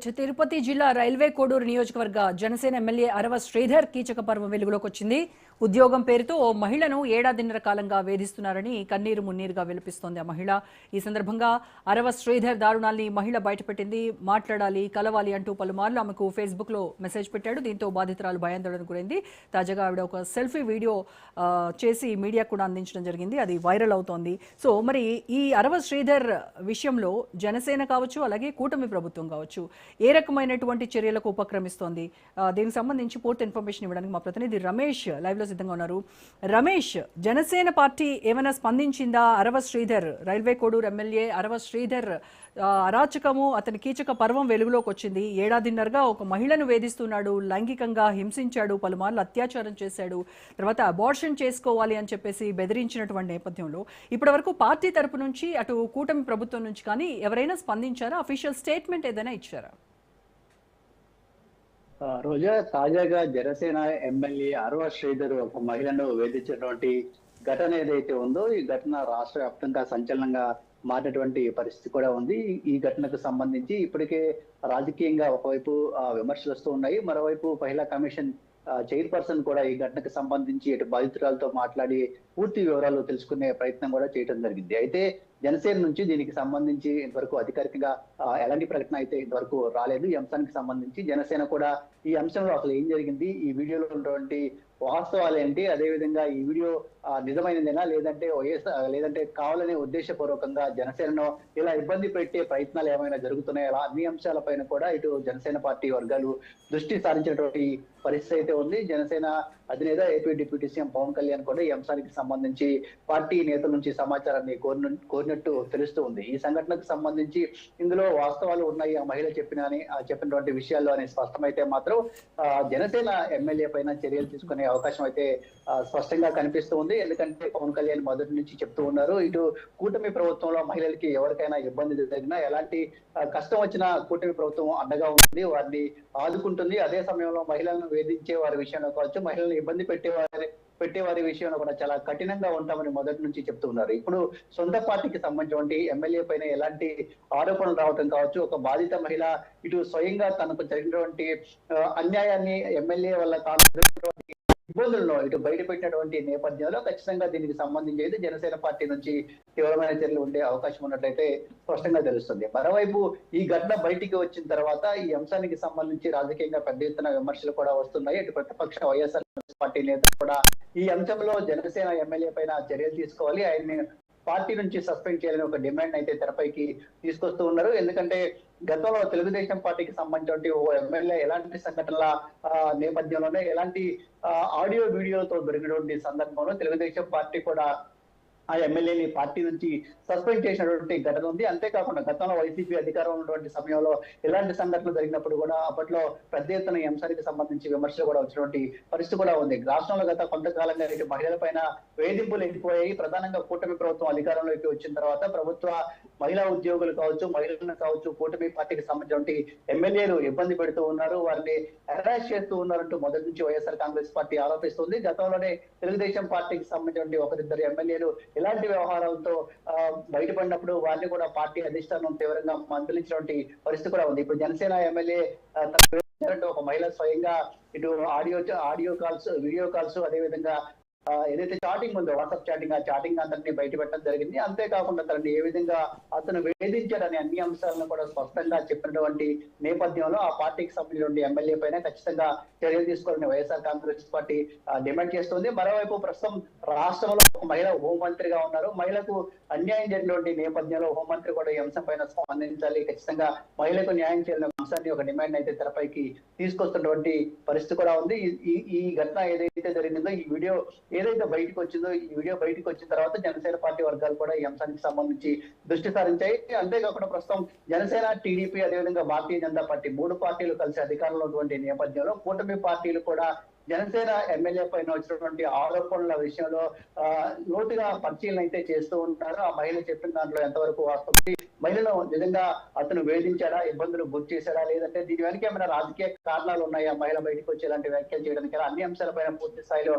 Right Tirupati జిల్లా railway Koduru నియోజకవర్గ Janasena MLA Arava Sridhar కీచక పర్వం వెలుగులోకి వచ్చింది ఉద్యోగం పేరుతో ఓ మహిళను ఏడాదిన్నర కాలంగా వేధిస్తున్నారని కన్నీరు మున్నీరుగా విలపిస్తోంది ఆ మహిళ. ఈ సందర్భంగా అరవ శ్రీధర్ దారుణాల్ని మహిళ బయటపెట్టింది. మాట్లాడాలి కలవాలి అంటూ పలుమార్లు ఆమెకు ఫేస్బుక్లో మెసేజ్ పెట్టాడు. దీంతో బాధితురాలు భయాందోళన గురైంది. తాజాగా ఆవిడ ఒక సెల్ఫీ వీడియో చేసి మీడియా కూడా అందించడం జరిగింది. అది వైరల్ అవుతోంది. సో మరి ఈ అరవ శ్రీధర్ విషయంలో జనసేన కావచ్చు అలాగే కూటమి ప్రభుత్వం కావచ్చు ఏ రకమైనటువంటి చర్యలకు ఉపక్రమిస్తోంది? దీనికి సంబంధించి పూర్తి ఇన్ఫర్మేషన్ ఇవ్వడానికి మా ప్రతినిధి రమేష్ లైవ్లో సిద్ధంగా ఉన్నారు. రమేష్ జనసేన పార్టీ ఏమైనా స్పందించిందా? అరవ శ్రీధర్ రైల్వే కోడూరు ఎమ్మెల్యే అరవ శ్రీధర్ అరాచకము అతని కీచక పర్వం వెలుగులోకి వచ్చింది. ఏడాదిన్నరగా ఒక మహిళను వేధిస్తున్నాడు. లైంగికంగా హింసించాడు. పలుమార్లు అత్యాచారం చేశాడు. తర్వాత అబార్షన్ చేసుకోవాలి అని చెప్పేసి బెదిరించినటువంటి నేపథ్యంలో ఇప్పటివరకు పార్టీ తరపు నుంచి అటు కూటమి ప్రభుత్వం నుంచి కానీ ఎవరైనా స్పందించారా? అఫీషియల్ స్టేట్మెంట్ ఏదైనా ఇచ్చారా? రోజా తాజాగా జనసేన ఎమ్మెల్యే అరవ శ్రీధర్ ఒక మహిళను వేధించినటువంటి ఘటన ఏదైతే ఉందో ఈ ఘటన రాష్ట్ర వ్యాప్తంగా సంచలనంగా మారినటువంటి పరిస్థితి కూడా ఉంది. ఈ- ఘటనకు సంబంధించి ఇప్పటికే రాజకీయంగా ఒకవైపు విమర్శలు వస్తూ ఉన్నాయి. మరోవైపు మహిళా కమిషన్ చైర్పర్సన్ కూడా ఈ ఘటనకు సంబంధించి ఇటు బాధితురాలతో మాట్లాడి పూర్తి వివరాలు తెలుసుకునే ప్రయత్నం కూడా చేయడం జరిగింది. అయితే జనసేన నుంచి దీనికి సంబంధించి ఇంతవరకు అధికారికంగా ఎలాంటి ప్రకటన అయితే ఇంతవరకు రాలేదు. ఈ అంశానికి సంబంధించి జనసేన కూడా ఈ అంశంలో అసలు ఏం జరిగింది? ఈ వీడియోలో ఉన్నటువంటి వాస్తవాలు ఏంటి అదేవిధంగా ఈ వీడియో నిజమైనదేనా? లేదంటే వైఎస్ఆర్ లేదంటే కావాలనే ఉద్దేశపూర్వకంగా జనసేనను ఇలా ఇబ్బంది పెట్టే ప్రయత్నాలు ఏమైనా జరుగుతున్నాయా? అన్ని అంశాలపైన కూడా ఇటు జనసేన పార్టీ వర్గాలు దృష్టి సారించినటువంటి పరిస్థితి అయితే ఉంది. జనసేన అధినేత AP deputy CM Pawan Kalyan కూడా ఈ అంశానికి సంబంధించి పార్టీ నేతల నుంచి సమాచారాన్ని కోరిన కోరినట్టు తెలుస్తూ ఉంది. ఈ సంఘటనకు సంబంధించి ఇందులో వాస్తవాలు ఉన్నాయి. ఆ మహిళ చెప్పిన అని చెప్పినటువంటి విషయాల్లో అని స్పష్టమైతే మాత్రం జనసేన ఎమ్మెల్యే పైన చర్యలు తీసుకునే అవకాశం అయితే స్పష్టంగా కనిపిస్తూ ఉంది ఎందుకంటే పవన్ కళ్యాణ్ మొదటి నుంచి చెప్తూ ఉన్నారు ఇటు కూటమి ప్రభుత్వంలో మహిళలకి ఎవరికైనా ఇబ్బంది జరిగినా ఎలాంటి కష్టం వచ్చినా కూటమి ప్రభుత్వం అండగా ఉంటుంది వారిని ఆదుకుంటుంది. అదే సమయంలో మహిళలను వేధించే వారి విషయంలో కావచ్చు మహిళలను ఇబ్బంది పెట్టే వారి పెట్టే వారి విషయంలో కూడా చాలా కఠినంగా ఉంటామని మొదటి నుంచి చెప్తూ ఉన్నారు. ఇప్పుడు సొంత పార్టీకి సంబంధించి ఎమ్మెల్యే పైన ఎలాంటి ఆరోపణలు రావటం కావచ్చు ఒక బాధిత మహిళ ఇటు స్వయంగా తనకు జరిగినటువంటి అన్యాయాన్ని ఎమ్మెల్యే వల్ల తాను ఇబ్బందుల్లో ఇటు బయట పెట్టినటువంటి నేపథ్యంలో ఖచ్చితంగా దీనికి సంబంధించి అయితే జనసేన పార్టీ నుంచి తీవ్రమైన చర్యలు ఉండే అవకాశం ఉన్నట్లయితే స్పష్టంగా తెలుస్తుంది. మరోవైపు ఈ ఘటన బయటికి వచ్చిన తర్వాత ఈ అంశానికి సంబంధించి రాజకీయంగా పెద్ద ఎత్తున విమర్శలు కూడా వస్తున్నాయి. ఇటు ప్రతిపక్ష వైఎస్ఆర్ పార్టీ నేతలు కూడా ఈ అంశంలో జనసేన ఎమ్మెల్యే పైన చర్యలు తీసుకోవాలి. ఆయన్ని పార్టీ నుంచి సస్పెండ్ చేయాలని ఒక డిమాండ్ అయితే తెరపైకి తీసుకొస్తూ ఉన్నారు. ఎందుకంటే గతంలో తెలుగుదేశం పార్టీకి సంబంధించిన ఓ ఎమ్మెల్యే ఎలాంటి సంఘటనల ఆ, నేపథ్యంలోనే ఎలాంటి ఆడియో వీడియోలతో దొరికినటువంటి సందర్భంలో తెలుగుదేశం పార్టీ కూడా ఆ ఎమ్మెల్యేని పార్టీ నుంచి సస్పెండ్ చేసినటువంటి ఘటన ఉంది. అంతేకాకుండా గతంలో వైసీపీ అధికారం ఉన్నటువంటి సమయంలో ఎలాంటి సంఘటనలు జరిగినప్పుడు కూడా అప్పట్లో పెద్ద ఎత్తున ఈ అంశానికి సంబంధించి విమర్శలు కూడా వచ్చినటువంటి పరిస్థితి కూడా ఉంది. రాష్ట్రంలో గత కొంతకాలంగా ఇటు మహిళల వేధింపులు ఎక్కువయ్యాయి. ప్రధానంగా కూటమి ప్రభుత్వం అధికారంలోకి వచ్చిన తర్వాత ప్రభుత్వ మహిళా ఉద్యోగులు కావచ్చు మహిళలను కావచ్చు కూటమి పార్టీకి సంబంధించినటువంటి ఎమ్మెల్యేలు ఇబ్బంది పెడుతూ ఉన్నారు. వారిని హెరాస్ చేస్తూ ఉన్నారంటూ మొదటి నుంచి వైఎస్ఆర్ కాంగ్రెస్ పార్టీ ఆరోపిస్తుంది. గతంలోనే తెలుగుదేశం పార్టీకి సంబంధించినటువంటి ఒకరిద్దరు ఎమ్మెల్యేలు ఇలాంటి వ్యవహారాలతో బయటపడినప్పుడు వారిని కూడా పార్టీ అధిష్టానం తీవ్రంగా మందలించినటువంటి పరిస్థితి కూడా ఉంది. ఇప్పుడు జనసేన ఎమ్మెల్యే ఒక మహిళ స్వయంగా ఇటు audio audio calls video calls అదే విధంగా ఏదైతే చాటింగ్ ఉందో వాట్సాప్ చాటింగ్ ఆ చాటింగ్ అందరినీ బయట పెట్టడం జరిగింది. అంతేకాకుండా తనని ఏ విధంగా అతను వేధించాడని అన్ని అంశాలను కూడా స్పష్టంగా చెప్పినటువంటి నేపథ్యంలో ఆ పార్టీకి సంబంధించిన ఎమ్మెల్యే పైన ఖచ్చితంగా చర్యలు తీసుకోవాలని వైఎస్ఆర్ కాంగ్రెస్ పార్టీ డిమాండ్ చేస్తుంది. మరోవైపు ప్రస్తుతం రాష్ట్రంలో ఒక మహిళ హోంమంత్రిగా ఉన్నారు. మహిళకు అన్యాయం జరిగినటువంటి నేపథ్యంలో హోంమంత్రి కూడా ఈ అంశం పైన స్పందించాలి. ఖచ్చితంగా మహిళకు న్యాయం చేయాలని అంశాన్ని ఒక డిమాండ్ అయితే తెరపైకి తీసుకొస్తున్నటువంటి పరిస్థితి కూడా ఉంది. ఈ ఈ ఘటన ఏదైతే జరిగిందో ఈ వీడియో ఏదైతే బయటకు వచ్చిందో ఈ వీడియో బయటకు వచ్చిన తర్వాత జనసేన పార్టీ వర్గాలు కూడా ఈ అంశానికి సంబంధించి దృష్టి సారించాయి. అంతేకాకుండా ప్రస్తుతం జనసేన టీడీపీ అదేవిధంగా భారతీయ జనతా పార్టీ మూడు పార్టీలు కలిసి అధికారంలో ఉన్నటువంటి నేపథ్యంలో కూటమి పార్టీలు కూడా జనసేన ఎమ్మెల్యే పైన వచ్చినటువంటి ఆరోపణల విషయంలో ఆ, లోతుగా పరిశీలన అయితే చేస్తూ ఉంటారు ఆ మహిళ చెప్పిన దాంట్లో ఎంతవరకు వాస్తవం? మహిళను నిజంగా అతను వేధించాడా ఇబ్బందులు గురి చేశాడా లేదంటే దీని వెనక ఏమైనా రాజకీయ కారణాలు ఉన్నాయా? మహిళ బయటకు వచ్చేలాంటి వ్యాఖ్యలు చేయడానికి అన్ని అంశాలపైన పూర్తి స్థాయిలో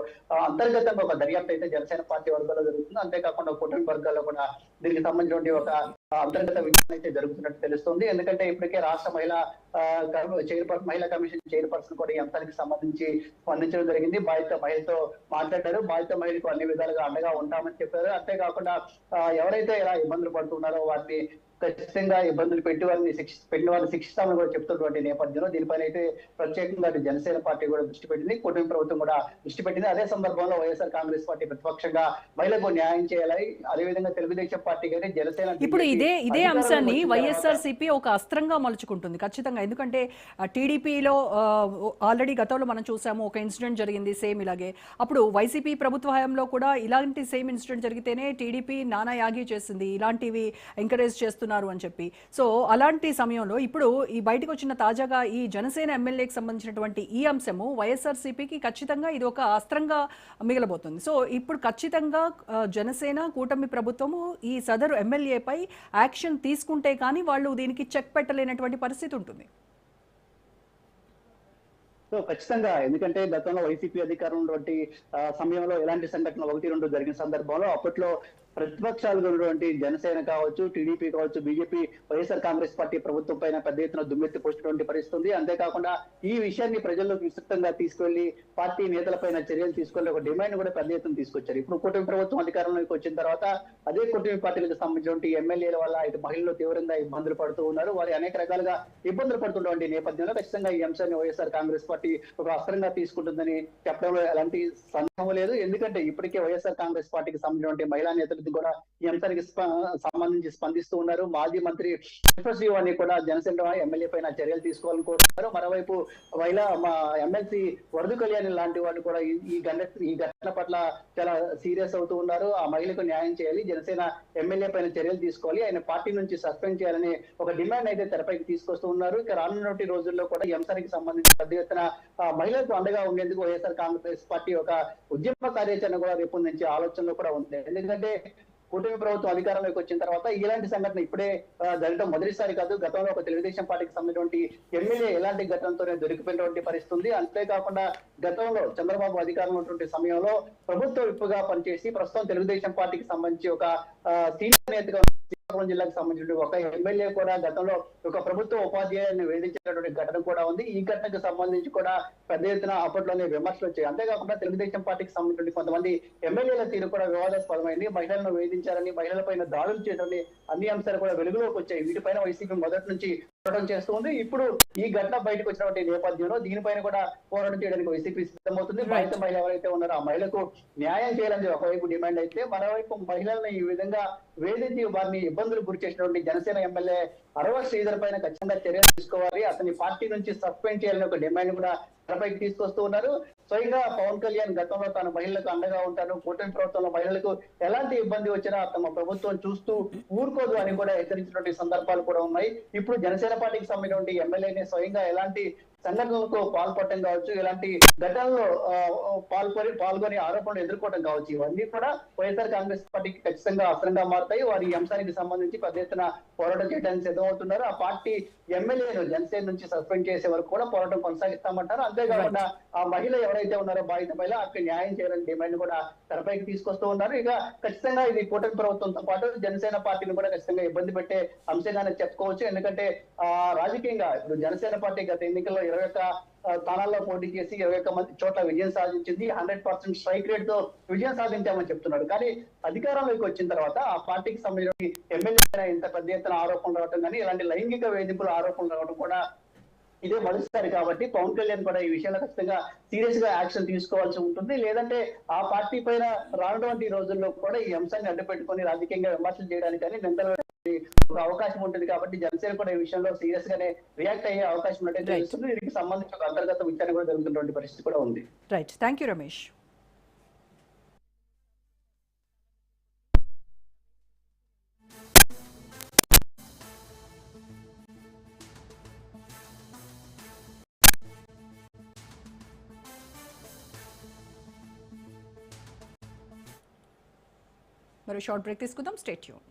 అంతర్గతంగా ఒక దర్యాప్తు అయితే జనసేన పార్టీ వర్గాల్లో జరుగుతుంది. అంతేకాకుండా కుటుంబ వర్గాల్లో కూడా దీనికి సంబంధించిన ఒక అంతర్గత విచారణ అయితే జరుగుతున్నట్టు తెలుస్తుంది. ఎందుకంటే ఇప్పటికే రాష్ట్ర మహిళా చైర్పర్సన్ మహిళా కమిషన్ చైర్పర్సన్ కూడా ఈ అంశానికి సంబంధించి స్పందించడం జరిగింది. బాధిత మహిళతో మాట్లాడారు. బాధిత మహిళకు అన్ని విధాలుగా అండగా ఉంటామని చెప్పారు. అంతేకాకుండా ఎవరైతే ఇలా ఇబ్బందులు పడుతున్నారో వారిని ఖచ్చితంగా ఇబ్బందులు పెట్టి వారిని శిక్ష పెట్టిన వారిని శిక్షిస్తామని కూడా చెప్తున్నటువంటి నేపథ్యంలో దీనిపైన అయితే ప్రత్యేకంగా జనసేన పార్టీ కూడా దృష్టి పెట్టింది. కూటమి ప్రభుత్వం కూడా దృష్టి పెట్టింది. అదే సందర్భంలో వైఎస్ఆర్ కాంగ్రెస్ పార్టీ ప్రతిపక్షంగా మహిళలకు న్యాయం చేయాలి అదేవిధంగా తెలుగుదేశం పార్టీ కానీ జనసేన ఇప్పుడు ఇదే ఇదే అంశాన్ని తర్వాత- వైఎస్ఆర్సీపీ ఒక అస్త్రంగా మలుచుకుంటుంది. ఖచ్చితంగా. ఎందుకంటే టీడీపీలో ఆల్రెడీ గతంలో మనం చూసాము ఒక ఇన్సిడెంట్ జరిగింది సేమ్ ఇలాగే. అప్పుడు వైసీపీ ప్రభుత్వ హయాంలో కూడా ఇలాంటి సేమ్ ఇన్సిడెంట్ జరిగితేనే టీడీపీ నానా యాగి చేసింది. ఇలాంటివి ఎంకరేజ్ చేస్తున్నారు. అని చెప్పి. సో అలాంటి సమయంలో ఇప్పుడు ఈ బయటకు వచ్చిన తాజాగా ఈ జనసేన ఎమ్మెల్యేకి సంబంధించినటువంటి ఈ అంశము వైఎస్ఆర్సీపీకి ఖచ్చితంగా ఇది ఒక అస్త్రంగా మిగలబోతుంది. సో ఇప్పుడు ఖచ్చితంగా జనసేన కూటమి ప్రభుత్వము ఈ సదరు ఎమ్మెల్యేపై యాక్షన్ తీసుకుంటే కానీ వాళ్ళు దీనికి చెక్ పెట్టలేనటువంటి పరిస్థితి ఉంటుంది. సో ఖచ్చితంగా ఎందుకంటే గతంలో వైసీపీ అధికారం వంటి సమయంలో ఎలాంటి సంఘటనలు ఒకటి రెండు జరిగిన సందర్భంలో అప్పట్లో ప్రతిపక్షాలు ఉన్నటువంటి జనసేన కావచ్చు టీడీపీ కావచ్చు బీజేపీ వైఎస్ఆర్ కాంగ్రెస్ పార్టీ ప్రభుత్వం పైన పెద్ద ఎత్తున దుమ్మెత్తి పోసినటువంటి పరిస్థితి ఉంది అంతేకాకుండా ఈ విషయాన్ని ప్రజల్లోకి విస్తృతంగా తీసుకెళ్ళి పార్టీ నేతలపైన చర్యలు తీసుకెళ్ళి ఒక డిమాండ్ కూడా పెద్ద ఎత్తున తీసుకొచ్చారు. ఇప్పుడు కూటమి ప్రభుత్వం అధికారంలోకి వచ్చిన తర్వాత అదే కూటమి పార్టీలకు సంబంధించినటువంటి ఎమ్మెల్యేల వల్ల ఇటు మహిళలు తీవ్రంగా ఇబ్బందులు పడుతూ ఉన్నారు. వారు అనేక రకాలుగా ఇబ్బందులు పడుతున్నటువంటి నేపథ్యంలో ఖచ్చితంగా ఈ అంశాన్ని వైఎస్ఆర్ కాంగ్రెస్ పార్టీ ఒక అస్త్రంగా తీసుకుంటుందని చెప్పడంలో ఎలాంటి సందేహం లేదు. ఎందుకంటే ఇప్పటికే వైఎస్ఆర్ కాంగ్రెస్ పార్టీకి సంబంధించినటువంటి మహిళా నేతలు కూడా ఈ అంశానికి సంబంధించి స్పందిస్తూ ఉన్నారు. మాజీ మంత్రి అని కూడా జనసేన ఎమ్మెల్యే పైన చర్యలు తీసుకోవాలని కోరుతున్నారు. మరోవైపు మహిళా మా ఎమ్మెల్సీ వరద కళ్యాణ్ లాంటి వాళ్ళు కూడా ఈ- ఈ ఈ ఘటన పట్ల చాలా సీరియస్ అవుతూ ఉన్నారు. ఆ మహిళకు న్యాయం చేయాలి. జనసేన ఎమ్మెల్యే పైన చర్యలు తీసుకోవాలి. ఆయన పార్టీ నుంచి సస్పెండ్ చేయాలని ఒక డిమాండ్ అయితే తెరపైకి తీసుకొస్తూ ఉన్నారు. ఇక రానున్నటువంటి రోజుల్లో కూడా ఈ అంశానికి సంబంధించి పెద్ద ఎత్తున ఆ, మహిళలకు అండగా ఉండేందుకు వైఎస్ఆర్ కాంగ్రెస్ పార్టీ ఒక ఉద్యమ కార్యాచరణ కూడా రూపొందించే ఆలోచనలో కూడా ఉంది ఎందుకంటే కూటమి ప్రభుత్వం అధికారంలోకి వచ్చిన తర్వాత ఇలాంటి సంఘటన ఇప్పుడే జరగడం మొదటిసారి కాదు. గతంలో ఒక తెలుగుదేశం పార్టీకి సంబంధించినటువంటి ఎమ్మెల్యే ఎలాంటి ఘటనతోనే దొరికిపోయినటువంటి పరిస్థితి ఉంది అంతేకాకుండా గతంలో చంద్రబాబు అధికారంలో ఉన్నటువంటి సమయంలో ప్రభుత్వ విప్పుగా పనిచేసి ప్రస్తుతం తెలుగుదేశం పార్టీకి సంబంధించి ఒక సీనియర్ నేతగా శ్రీకాకుళం జిల్లాకు సంబంధించిన ఒక ఎమ్మెల్యే కూడా గతంలో ఒక ప్రభుత్వ ఉపాధ్యాయుని వేధించినటువంటి ఘటన కూడా ఉంది. ఈ ఘటనకు సంబంధించి కూడా పెద్ద ఎత్తున అప్పట్లోనే విమర్శలు వచ్చాయి. అంతేకాకుండా తెలుగుదేశం పార్టీకి సంబంధించిన కొంతమంది ఎమ్మెల్యేల తీరు కూడా వివాదాస్పదమైంది. మహిళలను వేధించారని మహిళలపైన దాడులు చేయడం అన్ని అంశాలు కూడా వెలుగులోకి వచ్చాయి. వీటిపైన వైసీపీ మొదటి నుంచి పోరాటం చేస్తుంది. ఇప్పుడు ఈ ఘటన బయటకు వచ్చినటువంటి నేపథ్యంలో దీనిపైన కూడా పోరాటం చేయడానికి వైసీపీ సిద్ధమవుతుంది బాధిత మహిళ ఎవరైతే ఉన్నారో ఆ మహిళకు న్యాయం చేయాలని ఒకవైపు డిమాండ్ అయితే మరోవైపు మహిళలను ఈ విధంగా వేధించి వారిని ఇబ్బందులు గురి చేసినటువంటి జనసేన ఎమ్మెల్యే అరవ శ్రీధర్ పైన ఖచ్చితంగా చర్యలు తీసుకోవాలి. అతని పార్టీ నుంచి సస్పెండ్ చేయాలని ఒక డిమాండ్ కూడా తెరపైకి తీసుకొస్తూ ఉన్నారు. స్వయంగా పవన్ కళ్యాణ్ గతంలో తాను మహిళలకు అండగా ఉంటాను. కూటమి ప్రభుత్వంలో మహిళలకు ఎలాంటి ఇబ్బంది వచ్చినా తమ ప్రభుత్వం చూస్తూ ఊరుకోదు అని కూడా హెచ్చరించినటువంటి సందర్భాలు కూడా ఉన్నాయి. ఇప్పుడు జనసేన పార్టీకి సంబంధించిన ఎమ్మెల్యేని స్వయంగా ఎలాంటి సంఘటనలకు పాల్పడటం కావచ్చు ఇలాంటి ఘటనల్లో ఆ, పాల్గొని పాల్గొని ఆరోపణలు ఎదుర్కోవడం కావచ్చు. ఇవన్నీ కూడా వైఎస్ఆర్ కాంగ్రెస్ పార్టీకి ఖచ్చితంగా అస్త్రంగా మారుతాయి. వారి ఈ అంశానికి సంబంధించి పెద్ద ఎత్తున పోరాటం చేయడానికి సిద్ధమవుతున్నారు. ఆ పార్టీ ఎమ్మెల్యేను జనసేన నుంచి సస్పెండ్ చేసే వరకు కూడా పోరాటం కొనసాగిస్తామంటారు. అంతేకాకుండా ఆ మహిళ ఎవరైతే ఉన్నారో బాధిత మహిళ అక్కడ న్యాయం చేయాలని డిమాండ్ కూడా తెరపైకి తీసుకొస్తూ ఉన్నారు. ఇక ఖచ్చితంగా ఇది కూటమి ప్రభుత్వంతో పాటు జనసేన పార్టీని కూడా ఖచ్చితంగా ఇబ్బంది పెట్టే అంశంగానే చెప్పుకోవచ్చు. ఎందుకంటే ఆ రాజకీయంగా ఇప్పుడు జనసేన పార్టీ గత ఎన్నికల్లో ఇరవై ఒక్క స్థానాల్లో పోటీ చేసి ఇరవై ఒక్క మంది చోట్ల విజయం సాధించింది. హండ్రెడ్ పర్సెంట్ స్ట్రైక్ రేట్తో విజయం సాధించామని చెప్తున్నాడు. కానీ అధికారంలోకి వచ్చిన తర్వాత ఆ పార్టీకి సంబంధించిన ఎమ్మెల్యే ఇంత పెద్ద ఎత్తున ఆరోపణలు రావడం కానీ ఇలాంటి లైంగిక వేధింపుల ఆరోపణలు రావడం కూడా ఇదే మొదటిసారి కాబట్టి పవన్ కళ్యాణ్ కూడా ఈ విషయంలో ఖచ్చితంగా సీరియస్గా యాక్షన్ తీసుకోవాల్సి ఉంటుంది. లేదంటే ఆ పార్టీ పైన రానటువంటి రోజుల్లో కూడా ఈ అంశాన్ని అడ్డుపెట్టుకొని రాజకీయంగా విమర్శలు చేయడానికి కానీ నిందలు ఒక అవకాశం ఉంటుంది కాబట్టి జనసేన కూడా ఈ విషయంలో సీరియస్ గానే రియాక్ట్ అయ్యే అవకాశం ఉన్నట్టు. తెలుస్తుంది. దీనికి సంబంధించి ఒక అంతర్గత విచారణ కూడా జరుగుతున్నటువంటి పరిస్థితి కూడా ఉంది. రైట్ థ్యాంక్ యూ రమేష్ మరి షార్ట్ బ్రేక్ తీసుకుందాం. Stay tuned